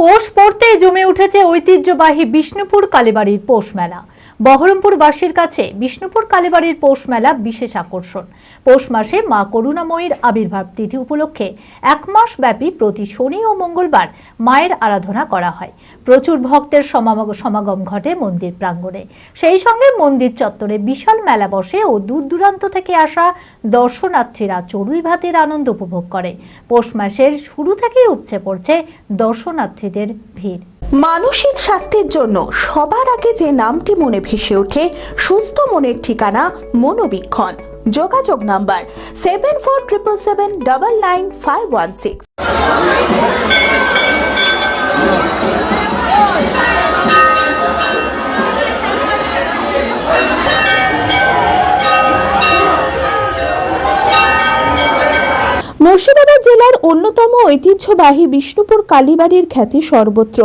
পোষ পড়তে জমে উঠেছে ঐতিহ্যবাহী বিষ্ণুপুর কালীবাড়ির পোষ মেলা। বহরমপুরবাসীর কাছে বিষ্ণুপুর কালীবাড়ির পৌষ মেলা বিশেষ আকর্ষণ। পৌষ মাসে মা করুণাময়ীর আবির্ভাব তিথি উপলক্ষে এক মাস ব্যাপী প্রতি শনি ও মঙ্গলবার মায়ের আরাধনা করা হয়। প্রচুর ভক্তের সমাগম সমাগম ঘটে মন্দির প্রাঙ্গণে। সেই সঙ্গে মন্দির চত্বরে বিশাল মেলা বসে ও দূর দূরান্ত থেকে আসা দর্শনার্থীরা চড়ুই ভাতের আনন্দ উপভোগ করে। পৌষ মাসের শুরু থেকেই উপচে পড়ছে দর্শনার্থীদের ভিড়। মানসিক স্বাস্থ্যের জন্য সবার আগে যে নামটি মনে ভেসে ওঠে, সুস্থ মনের ঠিকানা মনোবীক্ষণ। যোগাযোগ number seven four triple seven double nine five one six Murshidabad জেলার অন্যতম ঐতিহ্যবাহী বিষ্ণুপুর কালীবাড়ির খ্যাতি সর্বত্র।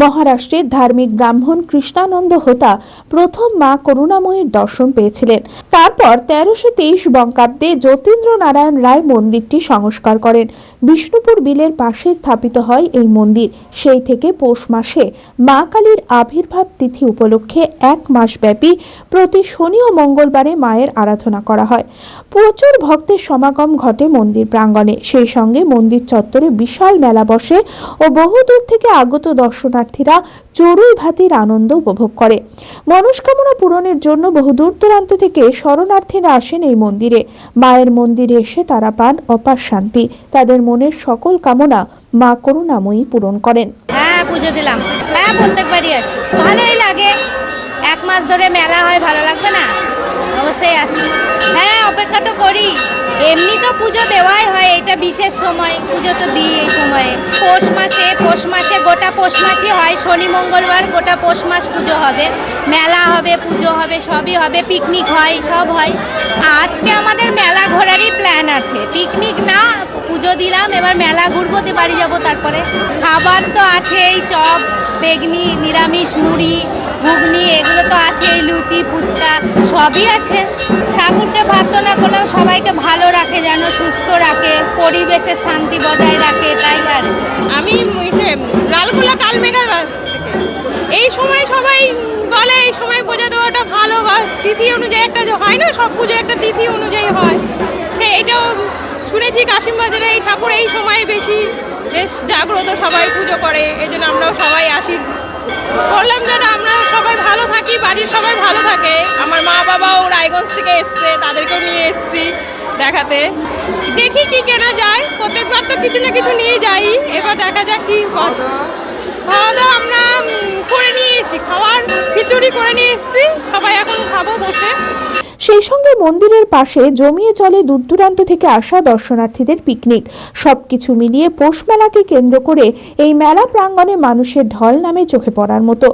মহারাষ্ট্রের ধার্মিক ব্রাহ্মণ কৃষ্ণানন্দ হোতা প্রথম মা করুণাময়ীর দর্শন পেয়েছিলেন। তারপর তেরোশো তেইশ বঙ্গাব্দে যতীন্দ্র নারায়ণ রায় মন্দিরটি সংস্কার করেন। বিষ্ণুপুর বিলের পাশে স্থাপিত হয় এই মন্দির। সেই থেকে পৌষ মাসে মা কালীর আবির্ভাব তিথি উপলক্ষে এক মাস ব্যাপী প্রতি শনি ও মঙ্গলবারে মায়ের আরাধনা করা হয়। প্রচুর ভক্তের সমাগম ঘটে মন্দির প্রাঙ্গণে। সেই সঙ্গে মন্দির চত্বরে বিশাল মেলা বসে ও বহুদূর থেকে আগত দর্শনার্থীরা চড়ুই ভাতির আনন্দ উপভোগ করে। মনস্কামনা পূরণের জন্য বহু দূর দূরান্ত থেকে শরণার্থীরা আসেন এই মন্দিরে। মায়ের মন্দিরে এসে তারা পান অপার শান্তি। তাদের মনের সকল কামনা মা করুণাময়ী পূরণ করেন। হ্যাঁ পুজো দিলাম। হ্যাঁ প্রত্যেকবারই আসি। ভালোই লাগে। এক মাস ধরে মেলা হয়, ভালো লাগবে না? অবশ্যই আসি। হ্যাঁ অপেক্ষা তো করি। এমনি তো পুজো দেওয়াই হয়, এটা বিশেষ সময়। পুজো তো দিই এই সময়ে। পৌষ মাসে পৌষ মাসে গোটা পৌষ মাসই হয়। শনি, মঙ্গলবার গোটা পৌষ মাস পুজো হবে। মেলা হবে, পুজো হবে, সবই হবে, পিকনিক হয়, সব হয়। আজকে আমাদের মেলা ঘোরারই প্ল্যান আছে। পিকনিক না পুজো দিলাম, এবার মেলা ঘুরবো দিয়ে বাড়ি যাব তারপরে। খাবার তো আছেই, চপ, বেগনি, নিরামিষ, মুড়ি, ঘুগনি, এগুলো তো আছেই, লুচি, ফুচকা, সবই আছে। ঠাকুরকে ভাত না করলেও সবাইকে ভালো রাখে যেন, সুস্থ রাখে, পরিবেশের শান্তি বজায় রাখে, এটাই আর। আমি লালগোলা কালমেঘা এই সময় সবাই বলে, এই সময় পুজো দেওয়াটা ভালো বা তিথি অনুযায়ী একটা হয় না, সব পুজো একটা তিথি অনুযায়ী হয়। সে এটাও শুনেছি কাশিমবাজারে এই ঠাকুর এই সময় বেশি বেশ জাগ্রত, সবাই পুজো করে, এই জন্য আমরাও সবাই আসি। বললাম যেন আমরা সবাই ভালো থাকি, বাড়ির সবাই ভালো থাকে। আমার মা বাবাও রায়গঞ্জ থেকে এসছে, তাদেরকেও নিয়ে এসছি দেখাতে। দেখি কি কেনা যায়, প্রত্যেকবার তো কিছু না কিছু নিয়ে যাই। এবার দেখা যাক কি খাওয়া দাওয়া আমরা করে নিয়ে এসেছি, খাওয়ার খিচুড়ি করে নিয়ে এসেছি। সবাই এখন খাব বসে। সেই সঙ্গে মন্দিরের পাশে জমিয়ে চলে দূর দূরান্ত থেকে আসা দর্শনার্থীদের পিকনিক। সবকিছু মিলিয়ে পৌষ মেলাকে কেন্দ্র করে এই মেলা প্রাঙ্গণে মানুষের ঢল নামে চোখে পড়ার মতো।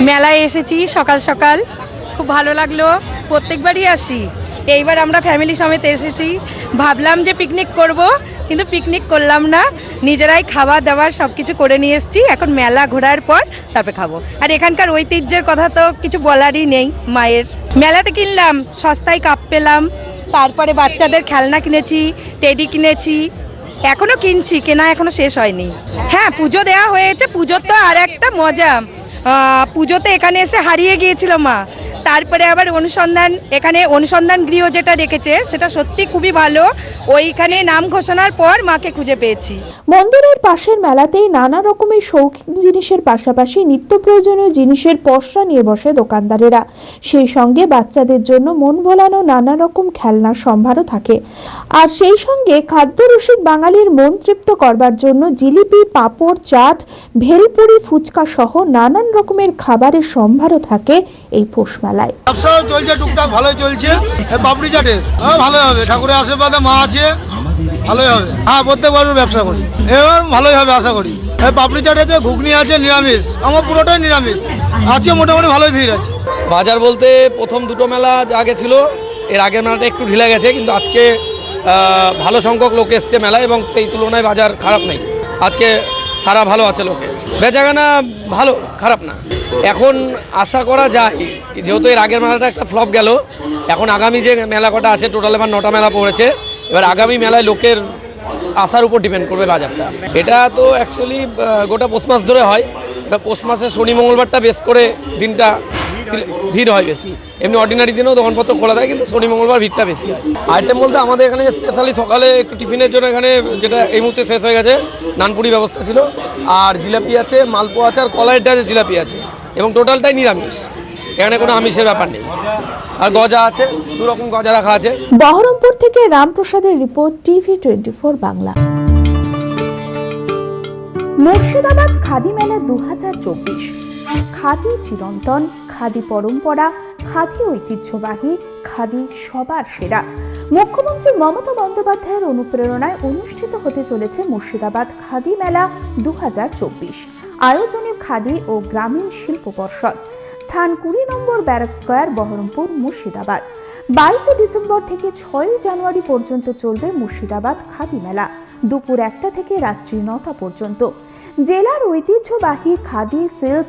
মেলায় এসেছি সকাল সকাল। খুব ভালো লাগল। প্রত্যেকবারই আসি। এইবার আমরা ফ্যামিলি সমেত এসেছি। ভাবলাম যে পিকনিক করব। কিন্তু পিকনিক করলাম না। নিজেরাই খাওয়া দাওয়ার সব কিছু করে নিয়ে এসেছি। এখন মেলা ঘোরার পর তারপরে খাব। আর এখানকার ঐতিহ্যের কথা তো কিছু বলারই নেই মায়ের। মেলাতে কিনলাম, সস্তায় কাপ পেলাম, তারপরে বাচ্চাদের খেলনা কিনেছি টেডি কিনেছি। এখনও কিনছি, কেনা এখনও শেষ হয়নি। হ্যাঁ পুজো দেওয়া হয়েছে, পুজোর তো আর একটা মজা পুজোতে এখানে এসে হারিয়ে গিয়েছিল মা। তারপরে আবার অনুসন্ধান, এখানে অনুসন্ধান গৃহ যেটা রেখেছে, সেটা সত্যি খুবই ভালো। ওইখানে নাম ঘোষণার পর মাকে খুঁজে পেয়েছি। মন্দিরের পাশের মেলাতেই নানা রকমের শৌখিন জিনিসের পাশাপাশি নিত্য প্রয়োজনীয় জিনিসের পসরা নিয়ে বসে দোকানদারেরা। সেই সঙ্গে বাচ্চাদের জন্য মন ভোলানো নানা রকম খেলনার সম্ভারও থাকে। আর সেই সঙ্গে খাদ্য রসিক বাঙালির মন তৃপ্ত করবার জন্য জিলিপি, পাঁপড়, চাট, ভেলপুরি, ফুচকা সহ নানান রকমের খাবারের সম্ভারও থাকে এই পৌষ মেলায়। ব্যবসাও চলছে টুকটাক ভালোই চলছে। পাপড়ি চাটের হ্যাঁ ভালোই হবে ঠাকুরের আশীর্বাদে মা আছে ভালোই হবে। হ্যাঁ প্রত্যেকবার ব্যবসা করি। এবার ভালোই হবে আশা করি। পাপড়ি চাট আছে ঘুগনি আছে নিরামিষ। আমার পুরোটাই নিরামিষ। আজকে মোটামুটি ভালোই ভিড় আছে। বাজার বলতে প্রথম দুটো মেলা যা আগে ছিল এর আগের মেলাটা একটু ঢিলে গেছে কিন্তু আজকে ভালো সংখ্যক লোক এসছে মেলায় এবং সেই তুলনায় বাজার খারাপ নেই। আজকে সারা ভালো আছে লোকে। বেচাগানা ভালো, খারাপ না। এখন আশা করা যায় যেহেতু এর আগের মেলাটা একটা ফ্লপ গেল, এখন আগামী যে মেলা কটা আছে টোটাল এবার নটা মেলা পড়েছে, এবার আগামী মেলায় লোকের আসার উপর ডিপেন্ড করবে বাজারটা। এটা তো অ্যাকচুয়ালি গোটা পৌষ মাস ধরে হয়। এটা পৌষ মাসে শনি, মঙ্গলবারটা বেশ করে দিনটা ভিড় হয় বেশি। এমনি অর্ডিনারি দিনেও দোকানপত্র খোলা থাকে, কিন্তু শনি, মঙ্গলবার ভিড়টা বেশি হয়। আইটেম বলতে আমাদের এখানে স্পেশালি সকালে একটু টিফিনের জন্য এখানে যেটা এই মুহূর্তে শেষ হয়ে গেছে, নানপুরি ব্যবস্থা ছিল। আর জিলাপি আছে, মালপোয়া আছে, আর কলাইয়ের ডালের জিলাপি আছে। এবং টোটালটাই নিরামিষ। এখানে কোনো আমিষের ব্যাপার নেই। আর গজা আছে, দু রকম গজা রাখা আছে। বহরমপুর থেকে রামপ্রসাদের report, TV twenty four Bangla. Murshidabad Khadi Mela দু হাজার চব্বিশ। খাদি চিরন্তন খাদি পরম্পরা, খাদি ঐতিহ্যবাহী, খাদি সবার সেরা। মুখ্যমন্ত্রী মমতা বন্দ্যোপাধ্যায়ের অনুপ্রেরণায় অনুষ্ঠিত হতে চলেছে মুর্শিদাবাদ খাদি মেলা দুহাজার চব্বিশ। আয়োজনে খাদি ও গ্রামীণ শিল্প পর্ষদ। স্থান কুড়ি নম্বর ব্যারাক স্কোয়ার, বহরমপুর, মুর্শিদাবাদ। বাইশে ডিসেম্বর থেকে ছয়ই জানুয়ারি পর্যন্ত চলবে মুর্শিদাবাদ খাদি মেলা। দুপুর একটা থেকে রাত্রি নটা পর্যন্ত। জেলার ঐতিহ্যবাহী খাদি, সিল্ক